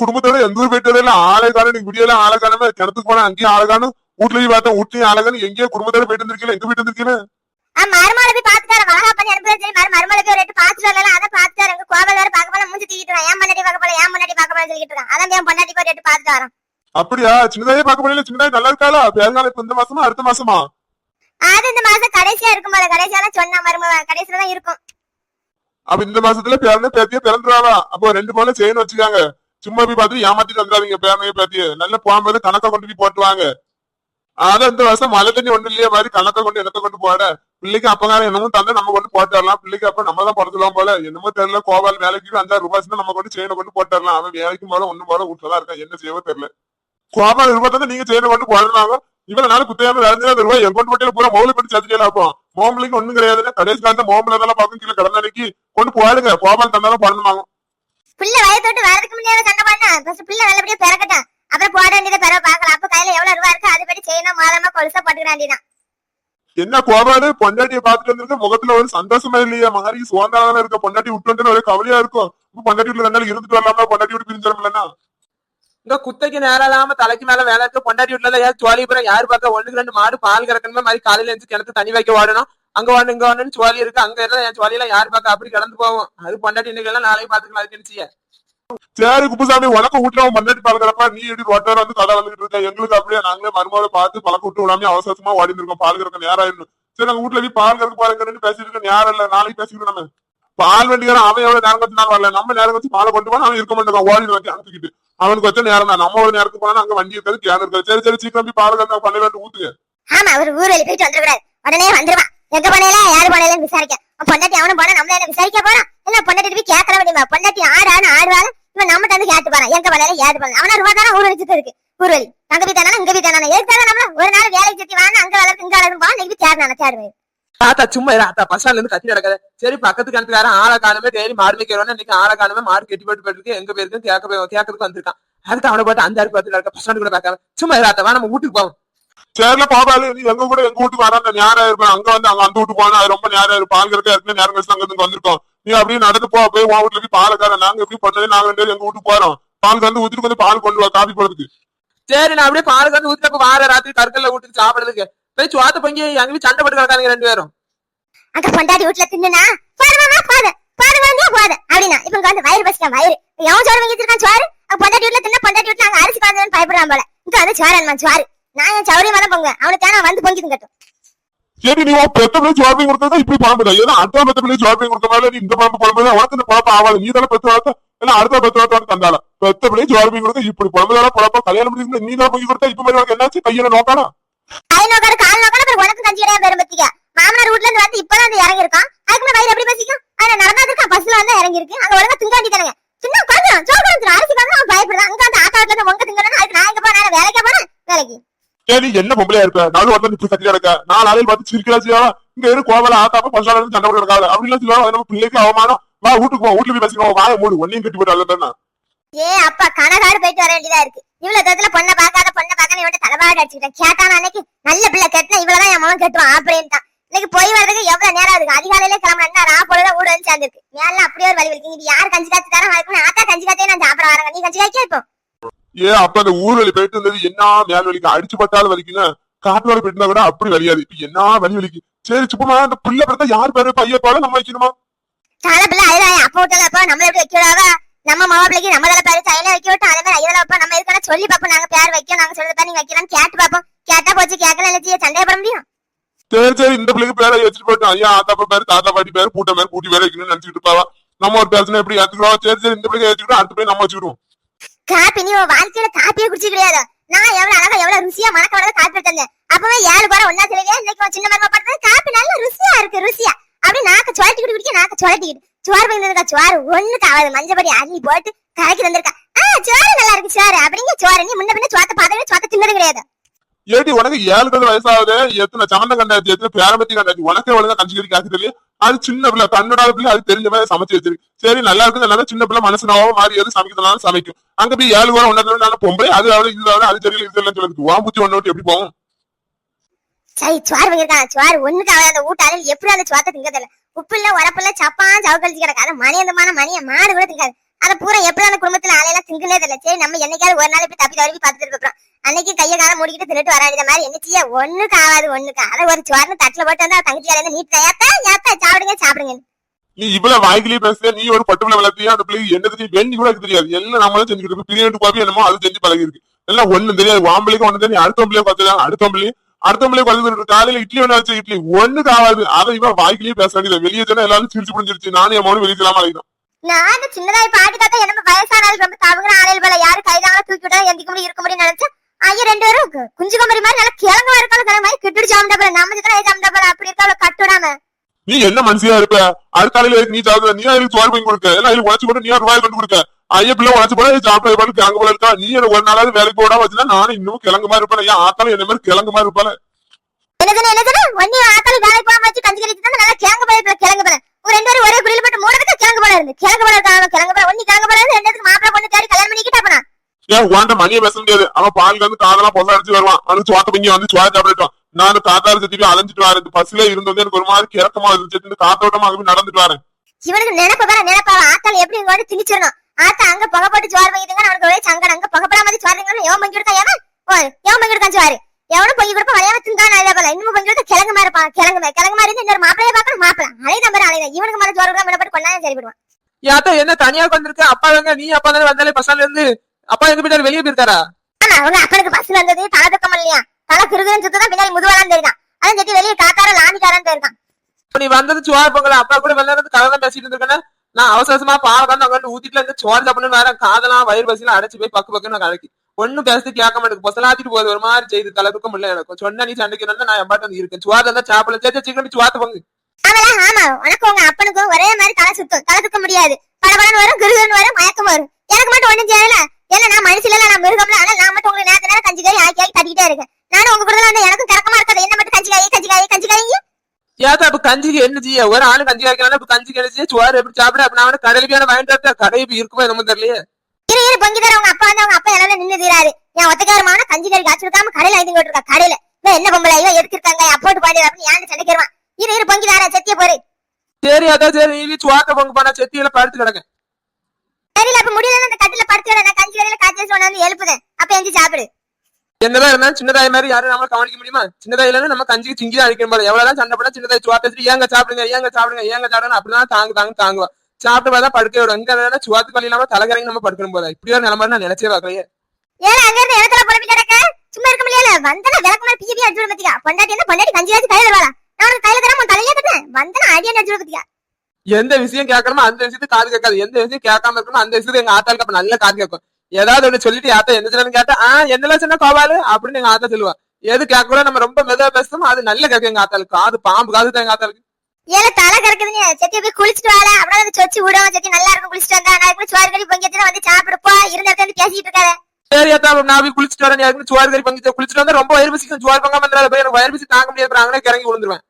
குடும்பத்தோட எந்த ஊர் போயிட்டு வரல ஆளை காணும். விடியல ஆளை காணாம கிணத்துக்கு போனா அங்கேயும் ஆளை காணும். வீட்லயும் பார்த்தேன் வீட்லயும் ஆளை காணும். எங்கேயோ குடும்பத்தோட போயிட்டு வந்திருக்கீங்க எங்க போயிட்டு வந்திருக்கீங்க? ஆ மருமலை போய் பாத்துட்டாரு வளகா பண்ணி அனுப்புறது சரி மரு மருமலை போய் ஒரு எட்டு பாத்துட்டு வரல அதை பாத்துட்டாரு எங்க கோபல் வேற பார்க்க போல மூஞ்சி தூக்கிட்டு இருக்கான் ஏன் பொண்டாட்டி பார்க்க போல ஏன் பொண்டாட்டி பார்க்க போல சொல்லிட்டு இருக்கான். அதான் என் பொண்டாட்டி போய் எட்டு பாத்துட்டு அப்படியா? சின்னதாயே பார்க்க முடியல சின்னதாய் நல்லா இருக்காளா? இப்ப இந்த மாசமா அடுத்த மாசமா? அது இந்த மாசம் கடைசியா இருக்கும் போல. கடைசியா சொன்ன மருமக கடைசியில தான் இருக்கும். அப்ப இந்த மாசத்துல பேரனே பேத்தியே பிறந்துருவாளா? அப்போ ரெண்டு பவுன்ல செயின் வச்சுக்காங்க. சும்மா போய் பார்த்துட்டு ஏமாத்திட்டு வந்துடாதீங்க பேரனையே பேத்திய நல்ல போகும்போது கணக்கை கொண்டு போய் போட்டுவாங்க அதான் இந்த வருஷம் மழை தண்ணி ஒண்ணு இல்லையா மாதிரி கணக்கை கொண்டு என்னத்தை கொண்டு போட? பிள்ளைக்கு அப்பங்காரம் என்னமோ தந்து நம்ம கொண்டு போட்டுடலாம். பிள்ளைக்கு அப்ப நம்ம தான் பிறந்துலாம் போல. என்னமோ தெரியல கோபால் வேலைக்கு அஞ்சாறு ரூபாய் இருந்தா நம்ம கொண்டு செயினை கொண்டு போட்டுடலாம். அவன் வேலைக்கு போல ஒண்ணு போல வீட்டுலதான் இருக்கான். என்ன செய்யவோ தெரியல. கோபால் ரூபாய் தந்தா நீங்க செயினை கொண்டு போடுறாங்க இவ்வளவு நாள் குத்தையாம விளைஞ்சா அந்த ரூபாய். என் கொண்டு போட்டியில பூரா மோகலை பண்ணி சதுக்கலாம் அப்போ? மோமலுக்கு ஒண்ணும் கிடையாதுன்னா கடைசி காலத்த மோமல அதெல்லாம் பார்க்கும் கீழே கடந்தனைக்கு கொண்டு போடுங்க. கோபால் தந்தாலும் பண்ணணுமாங்க பிள்ளை வயசு தொட்டு வரதுக்கு முன்னாடி சண்டை பண்ணா ஃபர்ஸ்ட் பிள்ளை நல்லபடியா பிறக்கட்டும். அப்புறம் போட வேண்டியதை பிறகு பார்க்கலாம். அப்ப கையில எவ்வளவு ரூபா இருக்கு அதுபடி செய்யணும். மாதமா கொலுசா போட்டுக்க வேண்டியதான் என்ன கோபாலு? பொண்டாட்டியை பார்த்துட்டு வந்திருக்க முகத்துல ஒரு சந்தோஷமா இல்லையா. மாறி சுதந்திரம் இருக்க பொண்டாட்டி விட்டு வந்து ஒரே கவலையா இருக்கும். பொண்டாட்டி வீட்டுல ரெண்டு இருந்துட்டு வரலாமா பொண்டாட்டி விட்டு பிரிஞ்சிடலன்னா இங்க குத்தைக்கு நேரம் இல்லாம தலைக்கு மேல வேலை இருக்க. பொண்டாட்டி வீட்டுல சோழி புறம் யாரு பார்க்க ஒண்ணுக்கு ரெண்டு மாடு பால் கறக்கணுமே? மாதிரி காலையில இருந்து கிணத்து தண்ணி வைக்க ஓடணும். அங்க ஒண்ணு இங்க ஒண்ணுன்னு சோழி இருக்கு. அங்க எல்லாம் என் சோழி எல்லாம் யாரு பார்க்க? அப்படி கடந்து போவோம். அது பொண்டாட்டி இன்னைக்கு எல்லாம் நாளைக்கு பாத்துக்கலாம் அதுக்கு என்ன செய்ய? சரி குப்புசாமி உனக்கு வீட்டுல அவன் பொண்டாட்டி பாக்குறப்ப நீ எப்படி ரோட்டோர வந்து கதை வந்துட்டு இருக்க? எங்களுக்கு அப்படியே நாங்களே மருமகளை பார்த்து பழக்க விட்டு விடாம அவசரமா ஓடி இருக்கோம். பால் கறக்க நேரம் ஆயிடும் சரி நாங்க வீட்டுல போய் பால் கறக்க பாருங்கன்னு பேசிட்டு இருக்க. நேரம் இல்ல நாளைக்கு பேசிக்கிறோம் நம்ம. பால் வண்டிக்காரன் அவன் எவ்வளவு நேரம் கத்து நாள் வரல. நம்ம நேரம் வச்சு பாலை கொண்டு போனா அவன் இருக்க மாட்டான் ஓடி வந்து அனுப்பிக்கிட்டு அவனுக்கு வச்ச நேரம் தான். நம்ம ஒரு நேரத்துக்கு போனா அங்க வண்டி இருக்காது கேன் இருக்காது. சரி சரி சீக்கிரம் போய் பால் கறக்க பண்ண ஊத்துங்க. ஆமா ஒரு ஊர் வெளியே போயிட்டு வந்துடக்கூடாது. உடனே வந்துருவான். எங்க பண்ணல யாரு பண்ணலன்னு விசாரிக்க. பொண்டாட்டி அவனும் போனா நம்மள என்ன விசாரிக்க போறான் என்ன பொண்டாட்டி போய் கேட்கற முடியுமா பொண்டாட்டி ஆடான்னு ஆடுவாள்? இவன் நம்ம தந்து கேட்டு போறான் எங்க பண்ணல யாரு பண்ணல அவனா ரூபா தானே ஊர் வச்சுட்டு இருக்கு. ஊர்வலி அங்க போய் தானே இங்க போய் தானே? எதுக்கு தானே நம்மள? ஒரு நாள் வேலைக்கு சுத்தி வாங்க அங்க வளர்த்து இங்க வளர்த்து போனா நீங்க தேடுனான தேடுவேன். தாத்தா சும்மா இரு, தாத்தா. இருந்து கத்தி நடக்காது. சரி பக்கத்து கணத்துக்காரன் ஆளை காணுமே டெய்லி மாடு மேய்க்கிறோம் இன்னைக்கு ஆளை காணுமே மாடு கெட்டி போட்டு போயிட்டு எங்க பேருக்கு கேட்க கேட்கறதுக்கு வந்திருக்கான். அதுக்கு அவனை பார்த்து அஞ்சாறு பார்த்து நடக்க பஸ் கூட பார்க்காம. சும்மா இரு, வா நம்ம வீட்டுக்கு போவோம். சேர்ல பாபாலு நீ எங்க கூட எங்க வீட்டுக்கு வராத நேரம் இருப்பேன் அங்க வந்து அங்க அந்த வீட்டுக்கு போனா அது ரொம்ப நேரம் இருக்கு. பால் கறக்க நேரம் கழிச்சு அங்க இருந்து வந்திருக்கோம். நீ அப்படியே நடந்து போ போய் உன் வீட்டுல போய் பால் கற நாங்க எப்படி பண்ணது நாங்க ரெண்டு பேரும் எங்க வீட்டுக்கு போறோம். பால் கறந்து ஊத்திட்டு வந்து பால் கொண்டு வா காபி போடுறதுக்கு. சரி நான் அப்படியே பால் கறந்து ஊத்துறப்ப வார ராத்திரி கற்கல்ல வீட்டுக்கு சாப்பிடுறதுக்கு. போய் சுவாத்த பங்கி அங்க போய் சண்டை போட்டு கிடக்காங்க ரெண்டு பேரும். அங்க பொண்டாட்டி வீட்டுல தின்னுனா போதுமாமா போது போது வாங்க போது அப்படின்னா இப்ப வந்து வயிறு பசிக்கான் வயிறு. எவன் சோறு வாங்கி வச்சிருக்கான் சோறு? அங்க பொண்டாட்டி வீட்டுல தின்ன பொண்டாட்டி வீட்டுல அங்க அரிசி பாஞ்சு பயப்படுறான் போல. இங்க வந்து சோறு சோறு. நான் என் தான் பொங்க அவனுக்கு தேனா வந்து பொங்கி திங்கட்டும் சரி நீ பெத்த பிள்ளை பண்ணி கொடுத்தா இப்படி பழம்புதா ஏன்னா அடுத்த பெத்த பிள்ளை பண்ணி கொடுத்த மாதிரி நீ இந்த பழம்பு பழம்புதா உனக்கு இந்த பழப்பம் ஆகாது நீ தானே பெத்த வளர்த்த இல்ல அடுத்த பெத்த வளர்த்த தந்தால பெத்த பிள்ளை பண்ணி கொடுத்தா இப்படி பழம்புதான பழப்பம் கல்யாணம் பண்ணி நீ தான் பண்ணி கொடுத்தா இப்ப மாதிரி உனக்கு என்னாச்சு? கையில நோக்கானா? கை நோக்காரு கால் நோக்காரு உனக்கு கஞ்சி கிடையாது பெரும் பத்திக்க மாமனார் வீட்ல இருந்து வந்து இப்பதான் வந்து இறங்கி இருக்கான் அதுக்கு வயிறு எப்படி பசிக்கும்? ஆனா நடந்தா இருக்கான் பஸ்ல வந்து இறங்கி இருக்கு அங்க ஒழுங்கா திங்காண்டி தானங்க. சின்ன கொஞ்சம் அரிசி பாங்க அவன் பயப்படுறான். அங்க வந்து ஆத்தா வீட்டுல இருந்து உங்க திங்கணும் அதுக்கு நான் எங்க போறேன் வேலைக்கா போறேன் வேலைக்கு சரி என்ன பொம்பளையா இருக்க? நாலு வந்து இப்படி கத்தி இருக்க. நாலு ஆளையில் பார்த்து சிரிக்கிறா செய்யா இங்க இரு கோவல ஆத்தாப்ப பசால சண்டை போட்டு இருக்காது அப்படிலாம் சொல்லுவாங்க. நம்ம பிள்ளைக்கு அவமானம். வா வீட்டுக்கு போ. வீட்டுல போய் பேசிக்கோ. வாய மூடு. ஒன்னையும் கட்டி போட்டு அல்ல ஏ அப்பா கனகாடு போயிட்டு வர வேண்டியதா இருக்கு. இவ்வளவு தூரத்துல பொண்ணை பார்க்காத பொண்ணை பார்க்காத இவன் தலைவாடு அடிச்சுக்கிட்டேன். கேட்டான் அன்னைக்கு நல்ல பிள்ளை கட்டினா. இவ்வளவுதான் என் மகன் கட்டுவான். அப்படின்ட்டான். இன்னைக்கு போய் வர்றதுக்கு எவ்வளவு நேரம் ஆகுது? அதிகாலையில கிளம்புனா நான் பொழுது ஊடு வந்து சேர்ந்துருக்கு. மேல அப்படியே ஒரு வழி இருக்கு. இது யார் கஞ்சி காத்து தரம் அதுக்கு ஆத்தா கஞ்சி காத்தே நான் சாப்பிட வரேன் நீ கஞ்சி காய்க்க இப்போ? ஏ அப்ப அந்த ஊர் வழி போயிட்டு இருந்தது என்ன மேல் வலிக்கு அடிச்சு பட்டாலும் வலிக்குங்க. காட்டு வழி போயிட்டு இருந்தா கூட அப்படி வலியாது. இப்ப என்ன வலி வலிக்கு? சரி சும்மா அந்த பிள்ளை பிறந்தா யார் பேரு? பையன் போல நம்ம வைக்கணுமா? சால பிள்ளை அதுதான் அப்பா விட்டாங்க அப்பா. நம்மள எப்படி வைக்கிறாவா நம்ம மாமா பிள்ளைக்கு நம்ம பேரு தையில வைக்க விட்டு அதே மாதிரி ஐயல வைப்போம் நம்ம இருக்கா சொல்லி பார்ப்போம். நாங்க பேர் வைக்கோம் நாங்க சொல்றதா நீங்க வைக்கலாம்னு கேட்டு பார்ப்போம். கேட்டா போச்சு கேட்கல இல்ல சண்டையை போட முடியும். சரி சரி. இந்த பிள்ளைக்கு பேரை வச்சுட்டு போயிட்டோம் ஐயா ஆத்தாப்பா பேரு தாத்தா பாட்டி பேரு பூட்ட பேரு பூட்டி பேரு வைக்கணும்னு நினைச்சிட்டு இருப்பாவா நம்ம ஒரு பேசணும் எப்படி ஏத்துக்கிறோம் சரி சரி. இந்த பிள்ளைக்கு ஏத்துக்கிட்டோம் அடுத்த போய் நம்ம வச்சுக்கிடுவோம். காப்பி நீ உன் வாழ்க்கையில காப்பியே குடிச்சு கிடையாது. நான் எவ்வளவு அழகா எவ்வளவு ருசியா மணக்க வளர காப்பி தந்தேன் அப்பவே ஏழு பேரை ஒன்னா சொல்லுவே இன்னைக்கு சின்ன மரமா படுத்தது காப்பி நல்ல ருசியா இருக்கு ருசியா. அப்படி நாக்க குடி குடிக்க நாக்க சுழட்டிக்கிட்டு. சோறு பண்ணிருக்கா சோறு. ஒண்ணுக்கு ஆகாது. மஞ்சப்படி அள்ளி போட்டு கரைக்கு வந்திருக்கா. ஆஹ் சோறு நல்லா இருக்கு சோறு. அப்படிங்க சோறு. நீ முன்ன பின்ன சோத்த பார்த்தவே சோத்த தின்னது கிடையாது. ஏடி உனக்கு ஏழு பேர் வயசாகுது. எத்தனை சமந்த கண்டாச்சு எத்தனை பேரம்பத்தி கண்டாச்சு உனக்கே ஒழுங்கா கஞ்சி காசு அது சின்ன பிள்ளை தன்னோட பிள்ளை அது தெரிஞ்ச மாதிரி சமைச்சு வச்சிருக்கு. சரி நல்லா இருக்குது நல்லா சின்ன பிள்ளை மனசு நோவா மாறி எது சமைக்கிறதுனாலும் சமைக்கும். அங்க போய் ஏழு வாரம் ஒன்னா நல்ல பொம்பளை அது அவளை இது அவளை அது தெரியல இது இல்லைன்னு சொல்லுது வாம்பூச்சி ஒண்ணு எப்படி போகும்? சரி சுவார் வந்திருக்கான் சுவார் ஒண்ணுக்கு அவன் அந்த ஊட்டாளில் எப்படி அந்த சோத்த திங்கதில்ல உப்பு இல்ல உரப்பு இல்ல சப்பான் சவு கழிச்சு கிடக்காது. மணியந்தமான மணியை மான மாடு கூட திங்காது. அதை பூரா எப்படி அந்த குடும்பத்துல ஆளையெல்லாம் திங்குனே தெரியல. சரி நம்ம என்னைக்காவது ஒரு நாள் இப்படி தப்பி தவறி பார்த்துட்டு இருக்கிறோம் அன்னைக்கு கைய கால மூடிக்கிட்டு தின்னுட்டு வராது இந்த மாதிரி என்ன செய்ய ஒண்ணுக்கு ஆகாது ஒண்ணுக்கு. அதை ஒரு சோறுன்னு தட்டுல போட்டு வந்தா தங்கச்சி இருந்து நீட்டு ஏத்தா ஏத்தா சாப்பிடுங்க சாப்பிடுங்க நீ இவ்வளவு வாய்க்கிலேயே பேசுற நீ ஒரு பட்டுல வளர்த்தியா? அந்த பிள்ளைக்கு என்ன தெரியும் வெண்ணி கூட தெரியாது. எல்லாம் நம்ம தான் செஞ்சுக்கிட்டு இருக்கோம் பிரியாணி பாப்பி என்னமோ அது செஞ்சு பழகி இருக்கு. எல்லாம் ஒண்ணும் தெரியாது. வாம்பளைக்கு ஒண்ணு தெரியும் அடுத்த பிள்ளைய பார்த்துதான் அடுத்த பிள்ளைய அடுத்த பிள்ளைய பார்த்து காலையில இட்லி ஒண்ணு வச்சு இட்லி. ஒண்ணுக்கு ஆகாது அதை இவன் வாய்க்கிலேயே பேச வேண்டியது வெளியே சொன்னா எல்லாரும் சிரிச்சு புரிஞ்சிருச்சு. நானும் என் மௌனம் வெளியே சொல்லாம அழைக்கிறேன் நான் சின்னதாய் பாட்டி தாத்தா என்ன வயசானாலும் ரொம்ப தவங்குற ஆளையில் போல. யாரு கைதாங்களா தூக்கி விட்டா எந்திக்க முடியும் இருக்க முடியும் நினைச்சா ஐயா ரெண்டு பேரும் குஞ்சு கம்பரி மாதிரி நல்லா கிழங்கு இருக்காலும் கிழங்கு மாதிரி கிட்டுடு சாப்பிட்டா நம்ம சித்தனை சாப்பிட்டா போல அப்படி இருக்கா கட்டு விடாம நீ என்ன மனுஷியா இருப்ப? அடுத்த காலையில நீ சாப்பிட நீ அதுக்கு சோறு பண்ணி கொடுக்க? எல்லாம் இதுல உழைச்சு போட்டு நீ ரூபாய் கொண்டு கொடுக்க ஐயா பிள்ளை உழைச்சு போட சாப்பிட பாட்டு கிழங்கு போல இருக்கா? நீ ஒரு நாளாவது வேலைக்கு போடாம வச்சுனா நானும் இன்னும் கிழங்கு மாதிரி இருப்பேன். ஏன் ஆத்தாலும் என்ன மாதிரி கிழங்கு மாதிரி இருப்பால என்னதுன்னு என்னதுன்னு ஒன்னி ஆத்தாலும் வேலைக்கு போகாம வச்சு கஞ்சி கழிச்சு தான் நல்லா கிழங்கு போல கிழங்கு போல. ரெண்டு பேரும் ஒரே குடியில போட்டு கிழங்கு போல இருந்து? கிழங்கு போல இருக்காங்க கிழங்கு போல. ஒன்னி கிழங்கு போல இருந்து மாப்பிளை பொண்ணு தேடி கல்யாணம் பண்ணிக்கிட்டா போனா? ஏன் உன்ட்ட மணியை பேச முடியாது? அவன் பாலுக்கு வந்து காதெல்லாம் பொச அடிச்சு வருவான். அவனுக்கு சுவாத்த பிங்க வந்து சுவா சாப்பிட்டுட்டான் நான் காத்தாறு சத்தி போய் அலைஞ்சிட்டு வரேன். இந்த பஸ்ல இருந்து வந்து எனக்கு ஒரு மாதிரி கிறக்கமா இருந்துச்சு காத்தோட்டமா போய் நடந்துட்டு வரேன். இவனுக்கு நினைப்பு பாரு நினைப்பா. ஆத்தால எப்படி இங்க வந்து திணிச்சிடணும்? ஆத்தா அங்க புகை போட்டு சோறு வாங்கிட்டுங்க அவனுக்கு ஒரே சங்கடம். அங்க புகைப்படாம மாதிரி சோறு வாங்கினா எவன் பங்கி கொடுத்தா எவன்? ஓ எவன் பங்கி கொடுத்தான் சோறு எவனும் பொங்கி கொடுப்பா வளையாம திங்கான அதே போல. இன்னும் பங்கி கொடுத்தா கிழங்கு மாதிரி இருப்பான். கிழங்கு மாதிரி. கிழங்கு மாதிரி இருந்து இன்னொரு மாப்பிளைய பார்க்கணும். மாப்பிளை அலை நம்பர் அலை இவனுக்கு மாதிரி சோறு கூட போட்டு கொண்டாலும் சரிப்படுவான். யாத்தா என்ன தனியா உட்காந்துருக்க அப்பா எங்க நீ அப்பா தானே வந்தாலே பசங்க இருந்து அப்பா எங்க போயிட்டாரு வெளியே போயிருக்காரா? ஆமா அவங்க அப்பனுக்கு பஸ்ல வந்தது தலை துக்கம் இல்லையா? தலை கிருகுன்னு சுத்ததான் பின்னாடி முதுவலாம் தெரியுதான். அதான் செட்டி வெளியே காக்கார போயிருக்கான் இப்ப நீ வந்தது சோறு பொங்கல? அப்பா கூட வெளில இருந்து கதை தான் பேசிட்டு இருந்திருக்கேன் நான் அவசர அவசரமா பாவை தான் அங்க ஊத்திட்டுல இருந்து சோறு சாப்பிடணும் வேற காதெல்லாம் வயிறு பசியில அடைச்சு போய் பக்கு பக்குன்னு கலக்கி. ஒண்ணும் பேசிட்டு கேட்க மாட்டேங்குது. பொசலாத்திட்டு போகுது. ஒரு மாதிரி செய்து தலை தூக்கம் இல்ல எனக்கு. சொன்னா நீ சண்டைக்கு நான் என் பாட்டு வந்து இருக்கேன் சுவாத இருந்தா சாப்பிடல சேச்சா சீக்கிரம் சுவாத்த பொங்கு. ஆமா. உங்க அப்பனுக்கும் ஒரே மாதிரி தலை சுத்தும். தலை சுத்த முடியாது. படபடன்னு வரும் கிருகுன்னு வரும் மயக்கம் வரும். எனக்கு மட்டும் ஒண்ணும் செய்யல ஏன்னா நான் மனுஷில நான் மிருகம்ல ஆனா நான் மட்டும் உங்களுக்கு நேரத்து நேரம் கஞ்சி காய் ஆக்கி ஆக்கி தட்டிக்கிட்டே இருக்கேன். நானும் உங்க கூட வந்து எனக்கும் கறக்கமா இருக்காது என்ன மட்டும் கஞ்சி காய் கஞ்சி காய் கஞ்சி காய்? ஏத்தா அப்ப கஞ்சிக்கு என்ன செய்ய? ஒரு ஆளு கஞ்சி காய்க்கலாம் இப்ப கஞ்சி கிடைச்சு சோறு எப்படி சாப்பிட? அப்ப நான் கடையில போய் வாங்கிட்டு வரட்டா? கடை இப்ப இருக்குமோ என்னமோ தெரியலையே. இரு இரு பொங்கி தர உங்க அப்பா வந்து அவங்க அப்பா எல்லாம் நின்னு தீராரு. என் ஒத்தக்காரமான கஞ்சி கறி காய்ச்சி வைக்காம கடையில ஐந்து இருக்கா கடையில. என்ன பொம்பளை? இவன் எதுக்கு இருக்காங்க? அப்போட்டு பாடி அப்படின்னு ஏன் சண்டைக்கு வருவான் இரு இரு பொங்கி தர செத்திய போரு. சரி அதான் சரி. நீ சுவாத்த பொங்கு போனா செத்தியில படுத்து கிடக்க. தெரியல அப்ப முடியல அந்த கட்டில படுத்து விட நான் கஞ்சி கறியில காய்ச்சி வச்சு கொண்டாந்து எழுப்புதேன். அப்ப எஞ்சி சாப்பிடு. என்னதான் இருந்தாலும் சின்னதாய் மாதிரி யாரும் நம்மள கவனிக்க முடியுமா? சின்னதாய் இல்லைன்னா நம்ம கஞ்சிக்கு சிங்கி தான் அடிக்கணும் போல. எவ்வளவுதான் சண்டை போட்டா சின்னதாய் சுவாத்த ஏங்க சாப்பிடுங்க ஏங்க சாப்பிடுங்க ஏங்க சாப்பிடுங்க அப்படிதான் தாங்கு தாங்கு தாங்குவா. சாப்பிட்டு பார்த்தா படுக்க விடும் இங்க வேணா சுவாத்து வழி இல்லாம தலைகறங்கி நம்ம படுக்கணும் போல. இப்படி ஒரு நிலைமை நான் நினைச்சே பார்க்கலையே. ஏல அங்க இருந்து இடத்துல புறப்பி கிடக்க? சும்மா இருக்க முடியல வந்தனா விளக்கு மாதிரி பிய பிய அடிச்சு பத்தியா? பொண்டாட்டி என்ன பொண்டாட்டி கஞ்சி காய்ச்சி கையில வருவாளா நான் கையில தரேன் உன் தலையில கட்டுறேன் வந்தனா அடி என்ன அடிச்சு பத்தியா? எந்த விஷயம் கேட்கணுமோ அந்த விஷயத்துக்கு காது கேட்காது. எந்த விஷயம் கேட்காம இருக்கணும் அந்த விஷயத்துக்கு எங்க ஆத்தாளுக்கு அப்ப நல்ல காது கேட்கும். ஏதாவது ஒண்ணு சொல்லிட்டு ஆத்தா என்ன சொல்லணும் கேட்டா ஆஹ் என்னெல்லாம் சொன்ன கோவாலு அப்படின்னு எங்க ஆத்தா சொல்லுவா. எது கேட்கக்கூட நம்ம ரொம்ப மெதுவா பேசுறோமோ அது நல்ல கேட்கும் எங்க ஆத்தாளுக்கு. காது பாம்பு காது தான் எங்க ஆத்தாளுக்கு. ஏல தலை கறக்குதுங்க செத்தி போய் குளிச்சிட்டு வாழ அப்படியே வந்து சொச்சு விடும் செத்தி நல்லா இருக்கும். குளிச்சிட்டு வந்தா நான் கூட சோறு கறி பொங்கி வந்து சாப்பிடுப்பா இருந்த இடத்துல வந்து பேசிட்டு இருக்காத. சரி அத்தா நான் போய் குளிச்சுட்டு வரேன். எனக்கு சோறு கறி பங்கு குளிச்சுட்டு வந்தா ரொம்ப வயிறு பசி சோறு பங்காம இருந்தாலும் போய் எனக்கு வயிறு பசி தாங்க முடியாது. அங்கே கிறங்கி விழுந்துருவேன்.